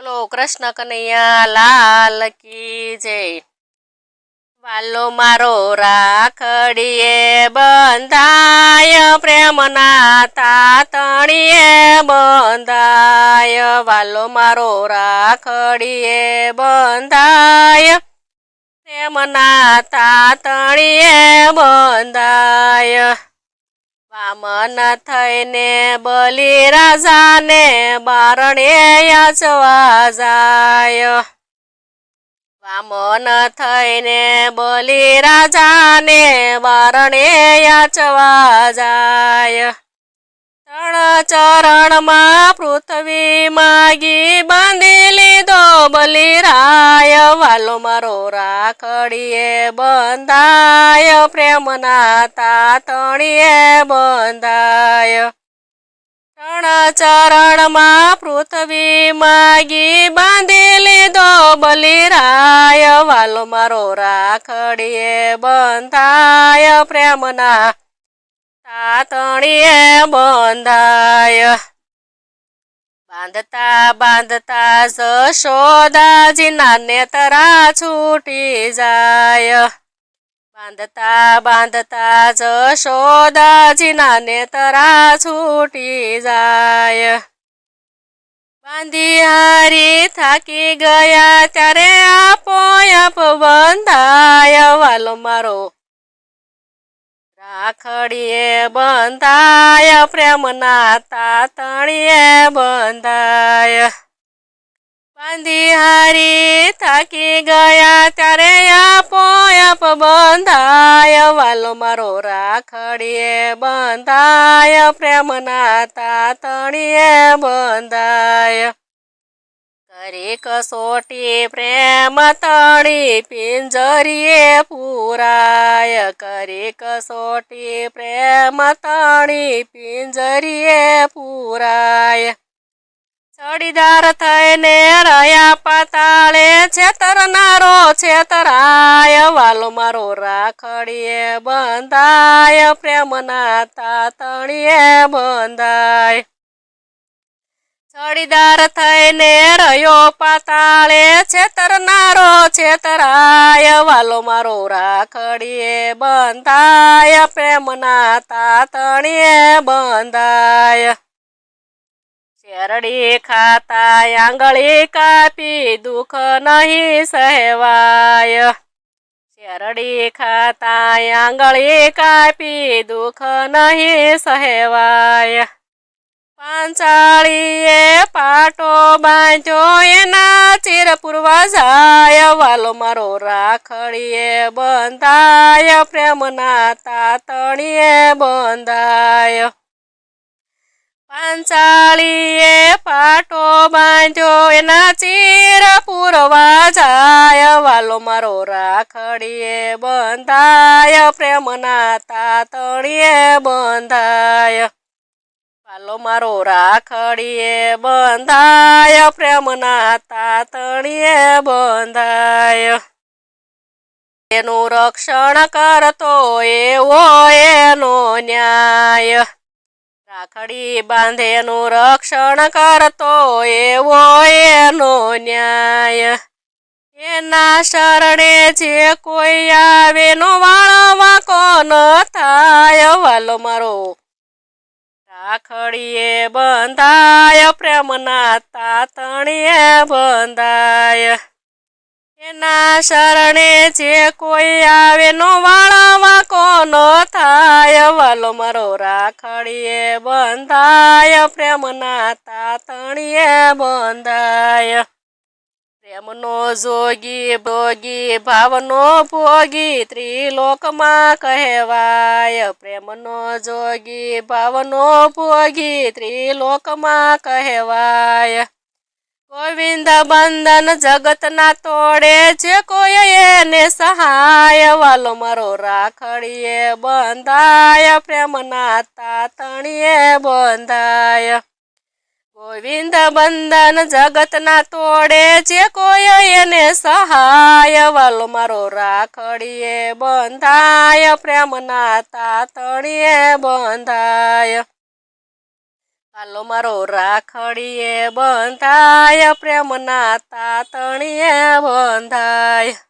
બોલો, કૃષ્ણ કનૈયા, લાલ કી જય. વાલો મારો રાખડીએ બંધાય, પ્રેમના તાતણીએ બંધાય. વાલો મારો રાખડીએ બંધાય, પ્રેમના તાતણીએ બંધાય. વામન થઈને બલિ રાજાને બારણે યાચવા જાય. વામન થઈને બલિ રાજાને બારણે યાચવા જાય. ત્રણ ચરણમાં પૃથ્વી માગી બાંધી લીધો બલિરાય વાલો મારો રાખડીએ બંધાય પ્રેમના તાતણીએ બંધાય ચરણ ચરણમાં પૃથ્વી માગી બાંધી લીધો બલિરાય વાલો મારો રાખડીએ બંધાય પ્રેમના તાતણીએ બંધાય. બાંધતા બાંધતા જશોદાજીના નેતરા છૂટી જાય. બાંધતા બાંધતા જશોદાજીના નેતરા છૂટી જાય. બાંધી હારી થાકી ગયા ત્યારે આપો આપ બંધાય. વાલો મારો રાખડીએ બંધાય, પ્રેમના તાતણીએ બંધાય. બાંધી હારી થાકી ગયા ત્યારે આપો આપ બંધાય. વાલો મારો રાખડીએ બંધાય, પ્રેમના તાતણીએ બંધાય. કરી કસોટી પ્રેમ તણી પિંજરીએ પુરાય કરી કસોટી પ્રેમ તણી પિંજરીએ પુરાય. ચડીદાર થઈને રહ્યા પાતાળે છેતરનારો છેતરાય. વાલો મારો રાખડીએ બંધાય, પ્રેમના તાતણીએ બંધાય. ચડીદાર થઈને રહ્યો પાતાળે છેતરનારો છેતરાય. વાલો મારો રાખડીએ બંધાય, પ્રેમના તાતણીએ બંધાય. શેરડી ખાતા આંગળી કાપી, દુઃખ નહીં સહેવાય. શેરડી ખાતા આંગળી કાપી, દુઃખ નહીં સહેવાય. પાંચાળીએ પાટો બાંધ્યો, એના ચીર પૂરવા જાય. વાલો મારો રાખડીએ બંધાય, પ્રેમના તાતણીએ બંધાય. પાંચાળીએ પાટો બાંધ્યો, એના ચીર પૂરવા જાય. વાલો મારો રાખડીએ બંધાય, પ્રેમના તાતણીએ બંધાય. વાલો મારો રાખડીએ બંધાય, પ્રેમના તાતણીએ બંધાય. એનું રક્ષણ કરતો એવો એનો ન્યાય. રાખડી બાંધેનું રક્ષણ કરતો એવો એનો ન્યાય. એના શરણે જે કોઈ આવે નો વાળવા ન થાય? વાલો, મારો રાખડીએ બંધાય, પ્રેમના તાતણીએ બંધાય. એના શરણે જે કોઈ આવે નો વાળવા કોન થાય? વાલો, મારો રાખડીએ બંધાય, પ્રેમના તાતણીએ બંધાય. પ્રેમનો જોગી ભોગી ભાવનો ભોગી, ત્રિલોકમાં કહેવાય. પ્રેમનો જોગી ભાવનો ભોગી, ત્રિલોકમાં કહેવાય. ગોવિંદ બંધન જગતના તોડે જે કોઈ એને સહાય. વાલો મારો રાખડીએ બંધાય, પ્રેમના તાતણીએ બંધાય. ગોવિંદ બંધન જગતના તોડે જે કોઈ એને સહાય, વાલો મારો રાખડીએ, બંધાય, પ્રેમના તાતણીએ બંધાય. હાલો મારો રાખડીએ, બંધાય, પ્રેમના તાતણીએ બંધાય.